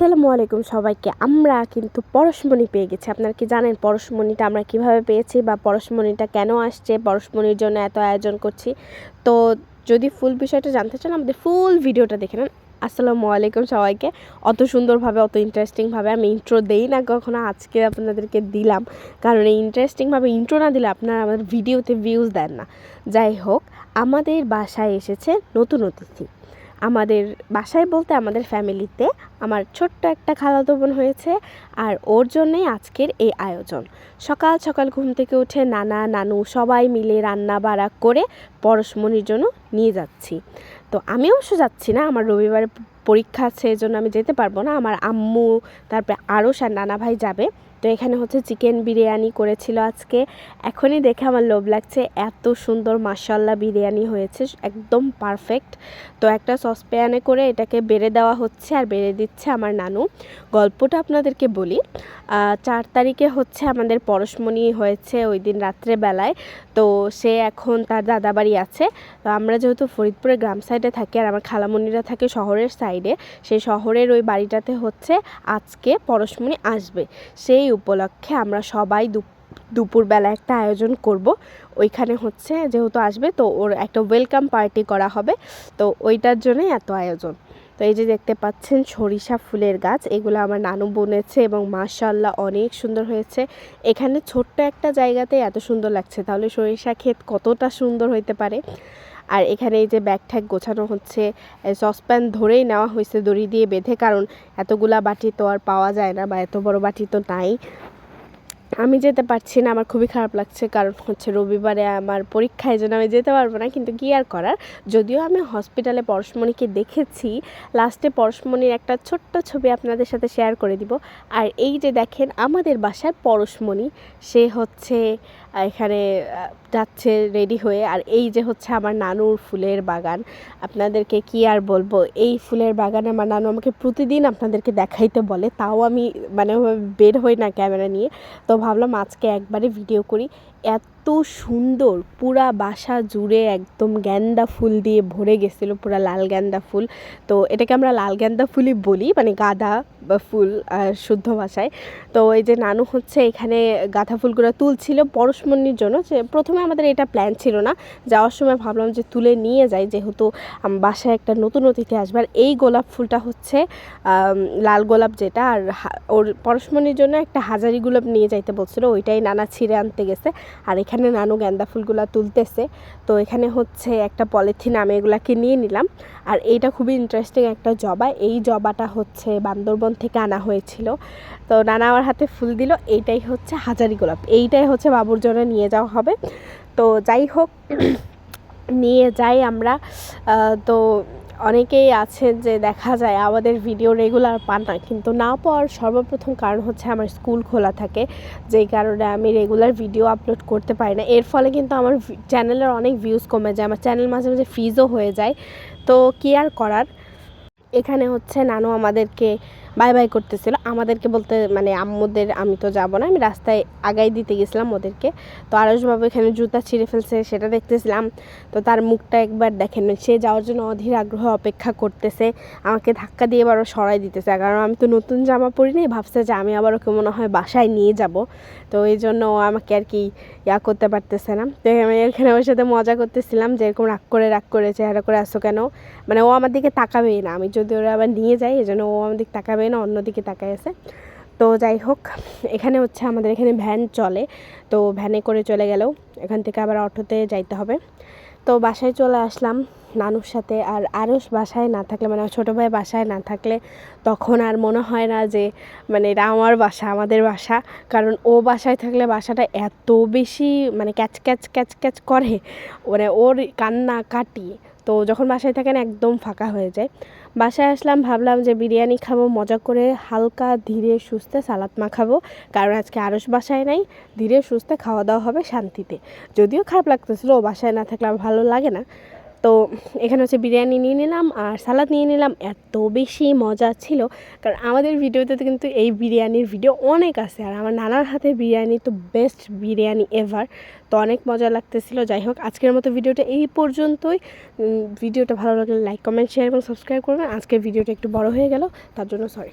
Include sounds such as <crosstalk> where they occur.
আসসালামু আলাইকুম সবাইকে। আমরা কিন্তু পরশমণি পেয়ে গেছি। আপনারা কি জানেন পরশমণিটা আমরা কীভাবে পেয়েছি বা পরশমণিটা কেন আসছে, পরশমণির জন্য এত আয়োজন করছি? তো যদি ফুল বিষয়টা জানতে চান, আমাদের ফুল ভিডিওটা দেখে নেন। আসসালামু আলাইকুম সবাইকে। অত সুন্দরভাবে, অত ইন্টারেস্টিংভাবে আমি ইন্ট্রো দেই না কখনো, আজকে আপনাদেরকে দিলাম। কারণ এই ইন্টারেস্টিংভাবে ইন্ট্রো না দিলে আপনারা আমাদের ভিডিওতে ভিউজ দেন না। যাই হোক, আমাদের বাসায় এসেছে নতুন অতিথি। আমাদের বাসায় বলতে আমাদের ফ্যামিলিতে আমার ছোট্ট একটা খালাতো বোন হয়েছে আর ওর জন্যই আজকের এই আয়োজন। সকাল সকাল ঘুম থেকে উঠে নানা নানু সবাই মিলে রান্না বাড়া করে পরশমণির জন্য নিয়ে যাচ্ছি। তো আমি অবশ্য যাচ্ছি না, আমার রবিবারে পরীক্ষা আছে, এজন্য আমি যেতে পারব না। আমার আম্মু, তারপরে আরও আর নানা ভাই যাবে। তো এখানে হচ্ছে চিকেন বিরিয়ানি করেছিল আজকে। এখনই দেখে আমার লোভ লাগছে, এত সুন্দর মাসাল্লা বিরিয়ানি হয়েছে, একদম পারফেক্ট তো একটা সসপ্যানে করে এটাকে বেড়ে দেওয়া হচ্ছে আর বেড়ে দিচ্ছে আমার নানু। গল্পটা আপনাদেরকে বলি চার তারিখে হচ্ছে আমাদের পরশমণি হয়েছে ওই দিন রাত্রেবেলায় তো সে এখন তার দাদাবাড়ি আছে, তো আমরা যেহেতু ফরিদপুরের গ্রাম সাইডে থাকি আর আমার খালামণিরা থাকে শহরের সাইডে সেই শহরের ওই বাড়িটাতে হচ্ছে আজকে পরশমণি আসবে। সেই উপলক্ষে আমরা সবাই দুপুরবেলা একটা আয়োজন করব। ওইখানে হচ্ছে যেহেতু আসবে, তো ওর একটা ওয়েলকাম পার্টি করা হবে। তো ওইটার জন্যই এত আয়োজন। তো এই যে দেখতে পাচ্ছেন সরিষা ফুলের গাছ, এগুলো আমার নানু বনেছে এবং মাশাল্লাহ অনেক সুন্দর হয়েছে। এখানে ছোট্ট একটা জায়গাতে এত সুন্দর লাগছে, তাহলে সরিষা ক্ষেত কতটা সুন্দর হইতে পারে? আর এখানে এই যে ব্যাগ ঠ্যাগ গোছানো হচ্ছে সসপ্যান ধরেই নেওয়া হয়েছে দড়ি দিয়ে বেঁধে, কারণ এতগুলা বাটি তো আর পাওয়া যায় না বা এত বড় বাটি তো নাই। আমি যেতে পারছি না, আমার খুবই খারাপ লাগছে, কারণ হচ্ছে রবিবারে আমার পরীক্ষায় জন্য আমি যেতে পারব না, কিন্তু কী আর করার? যদিও আমি হসপিটালে পরশমণিকে দেখেছি লাস্টে পরশমণির একটা ছোট্ট ছবি আপনাদের সাথে শেয়ার করে দিব। আর এই যে দেখেন, আমাদের বাসার পরশমণি, সে হচ্ছে এখানে যাচ্ছে রেডি হয়ে। আর এই যে হচ্ছে আমার নানুর ফুলের বাগান, আপনাদেরকে কি আর বলব? এই ফুলের বাগান আমার নানু আমাকে প্রতিদিন আপনাদেরকে দেখাইতে বলে। তাও আমি মানে বের হই না ক্যামেরা নিয়ে। তো ভাবলাম আজকে একবারে ভিডিও করি। এত সুন্দর, পুরা বাসা জুড়ে একদম গ্যান্দা ফুল দিয়ে ভরে গেছিল, পুরা লাল গ্যান্দা ফুল। তো এটাকে আমরা লাল গ্যান্দা ফুলই বলি মানে গাঁদা ফুল শুদ্ধ ভাষায়। তো এই যে নানু হচ্ছে এখানে গাঁদা ফুলগুলো তুলছিল পরশমণির জন্য, যে প্রথমে আমাদের এটা প্ল্যান ছিল না। যাওয়ার সময় ভাবলাম যে তুলে নিয়ে যাই, যেহেতু বাসায় একটা নতুন অতিথি আসবে আর এই গোলাপ ফুলটা হচ্ছে লাল গোলাপ যেটা, আর ওর পরশমণির জন্য একটা হাজারি গোলাপ নিয়ে যাইতে বলছিল, ওইটাই নানা ছিঁড়ে আনতে গেছে। আর এখানে নানু গ্যান্দা ফুলগুলো তুলতেছে। তো এখানে হচ্ছে একটা পলিথিন, আমি এগুলাকে নিয়ে নিলাম। আর এইটা খুবই ইন্টারেস্টিং একটা জবা। এই জবাটা হচ্ছে বান্দরবন থেকে আনা হয়েছিল। তো নানা আমার হাতে ফুল দিল। এইটাই হচ্ছে হাজারি গোলাপ। এইটাই হচ্ছে বাবুর জন্য নিয়ে যাওয়া হবে। তো যাই হোক, <clears throat> নিয়ে যাই আমরা। তো অনেকেই আছেন যে দেখা যায় আমাদের ভিডিও রেগুলার পান না, কিন্তু না পাওয়ার সর্বপ্রথম কারণ হচ্ছে আমার স্কুল খোলা থাকে, যেই কারণে আমি রেগুলার ভিডিও আপলোড করতে পারি না। এর ফলে কিন্তু আমার চ্যানেলের অনেক ভিউজ কমে যায়, আমার চ্যানেল মাঝে মাঝে ফিজও হয়ে যায়। তো কি আর করার? এখানে হচ্ছে নানু আমাদেরকে বাই বাই করতেছিল। আমাদেরকে বলতে মানে আম্মুদের আমি তো যাব না, আমি রাস্তায় আগাই দিতে গেছিলাম ওদেরকে। তো আরসবাবু এখানে জুতা ছিঁড়ে ফেলছে, সেটা দেখতেছিলাম। তো তার মুখটা একবার দেখেন সে যাওয়ার জন্য অধীর আগ্রহ অপেক্ষা করতেছে। আমাকে ধাক্কা দিয়ে আবারও সরাই দিতেছে। কারণ আমি তো নতুন জামা পরিনি ভাবছে যে আমি আবার ওকে মনে হয় বাসায় নিয়ে যাব। তো এই জন্য ও আমাকে আর কি ইয়া করতে পারতেছে না। তো আমি এখানে ওর সাথে মজা করতেছিলাম, যে এরকম রাগ করে রাগ করে, চেহারা করে আসো কেন? মানে ও আমার দিকে তাকাবেই না। আমি যদি ওরা আবার নিয়ে যাই, এই জন্য ও আমার দিকে তাকাবে না, অন্যদিকে তাকায় আছে। তো যাই হোক, এখানে হচ্ছে আমাদের এখানে ভ্যান চলে। তো ভ্যানে করে চলে গেলেও এখান থেকে আবার অটোতে যাইতে হবে। তো বাসায় চলে আসলাম নানুর সাথে। আর আরও বাসায় না থাকলে মানে ছোটো ভাই বাসায় না থাকলে তখন আর মনে হয় না যে মানে এটা আমার বাসা, আমাদের বাসা। কারণ ও বাসায় থাকলে বাসাটা এত বেশি মানে ক্যাচ ক্যাচ ক্যাচ ক্যাচ করে। মানে ওর কান্না কাটি তো যখন বাসায় থাকেন একদম ফাঁকা হয়ে যায়। বাসায় আসলাম, ভাবলাম যে বিরিয়ানি খাব, মজা করে হালকা ধীরে সুস্থে সালাদ মাখাবো। কারণ আজকে আরস বাসায় নাই, ধীরে সুস্থে খাওয়া দাওয়া হবে শান্তিতে। যদিও খারাপ লাগতেছিলো বাসায় না থাকলে ভালো লাগে না। তো এখানে হচ্ছে বিরিয়ানি নিয়ে নিলাম আর সালাদ নিয়ে নিলাম। এত বেশি মজা ছিল। কারণ আমাদের ভিডিওতে তো কিন্তু এই বিরিয়ানির ভিডিও অনেক আছে। আর আমার নানার হাতে বিরিয়ানি তো বেস্ট বিরিয়ানি এভার তো অনেক মজা লাগতেছিল। যাই হোক, আজকের মতো ভিডিওটা এই পর্যন্তই। ভিডিওটা ভালো লাগলে লাইক কমেন্ট শেয়ার এবং সাবস্ক্রাইব করবেন। আজকের ভিডিওটা একটু বড় হয়ে গেল। তার জন্য সরি